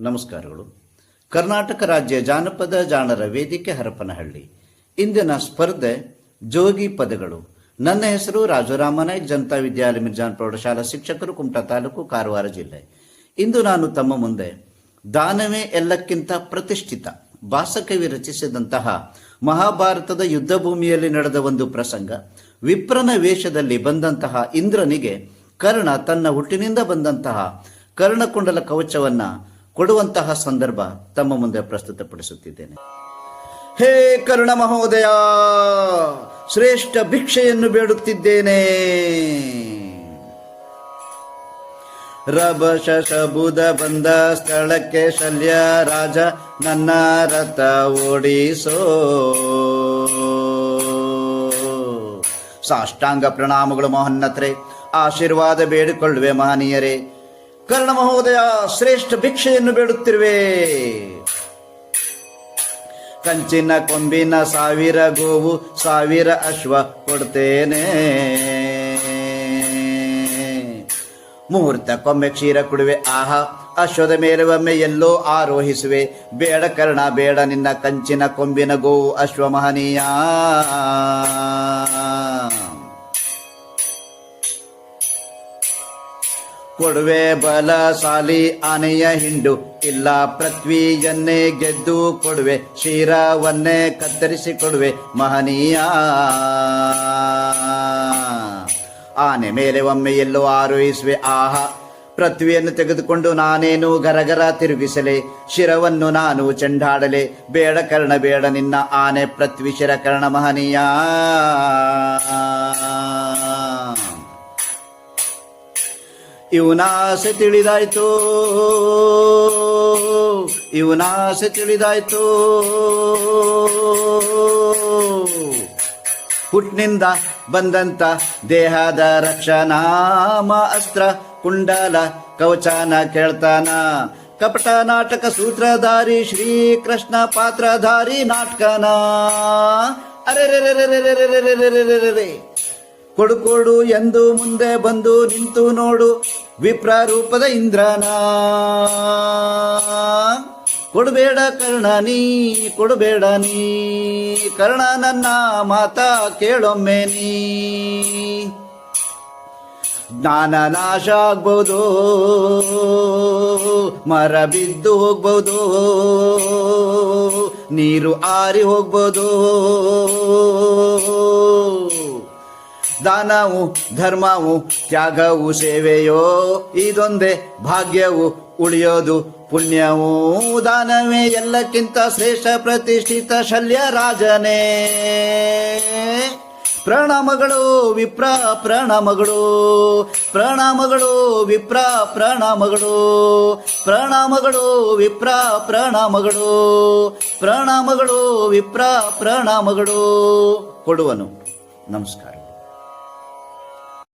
ನಮಸ್ಕಾರಗಳು. ಕರ್ನಾಟಕ ರಾಜ್ಯ ಜಾನಪದ ಜಾಣರ ವೇದಿಕೆ ಹರಪನಹಳ್ಳಿ. ಇಂದಿನ ಸ್ಪರ್ಧೆ ಜೋಗಿ ಪದಗಳು. ನನ್ನ ಹೆಸರು ರಾಜರಾಮನಾಯ್ಕ್ ಜನತಾ ವಿದ್ಯಾಲಯ ಮಿರ್ಜಾನ್ ಪ್ರೌಢಶಾಲಾ ಶಿಕ್ಷಕರು, ಕುಮಟಾ ತಾಲೂಕು, ಕಾರವಾರ ಜಿಲ್ಲೆ. ಇಂದು ನಾನು ತಮ್ಮ ಮುಂದೆ ದಾನವೇ ಎಲ್ಲಕ್ಕಿಂತ ಪ್ರತಿಷ್ಠಿತ ಭಾಸಕವಿ ರಚಿಸಿದಂತಹ ಮಹಾಭಾರತದ ಯುದ್ಧ ಭೂಮಿಯಲ್ಲಿ ನಡೆದ ಒಂದು ಪ್ರಸಂಗ. ವಿಪ್ರನ ವೇಷದಲ್ಲಿ ಬಂದಂತಹ ಇಂದ್ರನಿಗೆ ಕರ್ಣ ತನ್ನ ಹುಟ್ಟಿನಿಂದ ಬಂದಂತಹ ಕರ್ಣಕುಂಡಲ ಕವಚವನ್ನ ಕೊಡುವಂತಹ ಸಂದರ್ಭ ತಮ್ಮ ಮುಂದೆ ಪ್ರಸ್ತುತಪಡಿಸುತ್ತಿದ್ದೇನೆ. ಹೇ ಕರುಣ ಮಹೋದಯ, ಶ್ರೇಷ್ಠ ಭಿಕ್ಷೆಯನ್ನು ಬೇಡುತ್ತಿದ್ದೇನೆ. ರಭ ಶಬುದ ಬಂದ ಸ್ಥಳಕ್ಕೆ ಶಲ್ಯ ರಾಜ ನನ್ನ ರಥ ಓಡಿಸೋ. ಸಾಷ್ಟಾಂಗ ಪ್ರಣಾಮಗಳು ಮೋಹನ್ನತ್ರೆ, ಆಶೀರ್ವಾದ ಬೇಡಿಕೊಳ್ಳುವೆ ಮಹನೀಯರೇ. ಕರ್ಣ ಮಹೋದಯ ಶ್ರೇಷ್ಠ ಭಿಕ್ಷೆಯನ್ನು ಬೇಡುತ್ತಿರುವೆ. ಕಂಚಿನ ಕೊಂಬಿನ ಸಾವಿರ ಗೋವು ಸಾವಿರ ಅಶ್ವ ಕೊಡ್ತೇನೆ. ಮುಹೂರ್ತ ಕೊಮ್ಮೆ ಕ್ಷೀರ ಕುಡುವೆ, ಆಹಾ, ಅಶ್ವದ ಮೇಲೆ ಒಮ್ಮೆ ಎಲ್ಲೋ ಆರೋಹಿಸುವೆ. ಬೇಡ ಕರ್ಣ, ಬೇಡ ನಿನ್ನ ಕಂಚಿನ ಕೊಂಬಿನ ಗೋವು ಅಶ್ವ ಮಹನೀಯ. ಕೊಡುವೆ ಬಲ ಸಾಲಿ ಆನೆಯ ಹಿಂಡು. ಇಲ್ಲ ಪೃಥ್ವಿಯನ್ನೇ ಗೆದ್ದು ಕೊಡುವೆ, ಶಿರವನ್ನೇ ಕತ್ತರಿಸಿ ಕೊಡುವೆ, ಮಹನೀಯ ಆನೆ ಮೇಲೆ ಒಮ್ಮೆ ಎಲ್ಲೋ ಆರೋಹಿಸುವೆ, ಆಹಾ, ಪೃಥ್ವಿಯನ್ನು ತೆಗೆದುಕೊಂಡು ನಾನೇನು ಗರಗರ ತಿರುಗಿಸಲೆ, ಶಿರವನ್ನು ನಾನು ಚೆಂಡಾಡಲೆ, ಬೇಡ ಕರ್ಣ, ಬೇಡ ನಿನ್ನ ಆನೆ ಪೃಥ್ವಿ ಶಿರ ಕರ್ಣ ಮಹನೀಯ ಇವನಾಸೆ ತಿಳಿದಾಯ್ತು. ಇವನಾಸೆ ತಿಳಿದಾಯ್ತು. ಹುಟ್ಟಿನಿಂದ ಬಂದಂತ ದೇಹದ ರಕ್ಷಣಾಮ ಅಸ್ತ್ರ ಕುಂಡಲ ಕವಚನ ಕೇಳ್ತಾನ. ಕಪಟ ನಾಟಕ ಸೂತ್ರಧಾರಿ ಶ್ರೀಕೃಷ್ಣ ಪಾತ್ರಧಾರಿ ನಾಟಕನ. ಅರೆ ಕೊಡು ಕೊಡು ಎಂದು ಮುಂದೆ ಬಂದು ನಿಂತು ನೋಡು ವಿಪ್ರ ರೂಪದ ಇಂದ್ರನ ಕೊಡಬೇಡ ಕರ್ಣ ನೀ ಕೊಡಬೇಡ ನೀ, ಕರ್ಣ ನನ್ನ ಮಾತ ಕೇಳೊಮ್ಮೆ ನೀ. ಜ್ಞಾನ ನಾಶ ಆಗ್ಬೋದು, ಮರ ಬಿದ್ದು ಹೋಗ್ಬೋದು, ನೀರು ಆರಿ ಹೋಗ್ಬೋದು. ದಾನವು, ಧರ್ಮವು, ತ್ಯಾಗವು, ಸೇವೆಯೋ, ಇದೊಂದೇ ಭಾಗ್ಯವು, ಉಳಿಯೋದು ಪುಣ್ಯವೂ. ದಾನವೇ ಎಲ್ಲಕ್ಕಿಂತ ಶ್ರೇಷ್ಠ ಪ್ರತಿಷ್ಠಿತ ಶಲ್ಯ ರಾಜನೇ. ಪ್ರಣಾಮಗಳು ವಿಪ್ರ ಪ್ರಣಾಮಗಳು. ಪ್ರಣಾಮಗಳು ವಿಪ್ರ ಪ್ರಣಾಮಗಳು. ಪ್ರಣಾಮಗಳು ವಿಪ್ರ ಪ್ರಣಾಮಗಳು. ಪ್ರಣಾಮಗಳು ವಿಪ್ರ ಪ್ರಣಾಮಗಳು. ಕೊಡುವನು. ನಮಸ್ಕಾರ.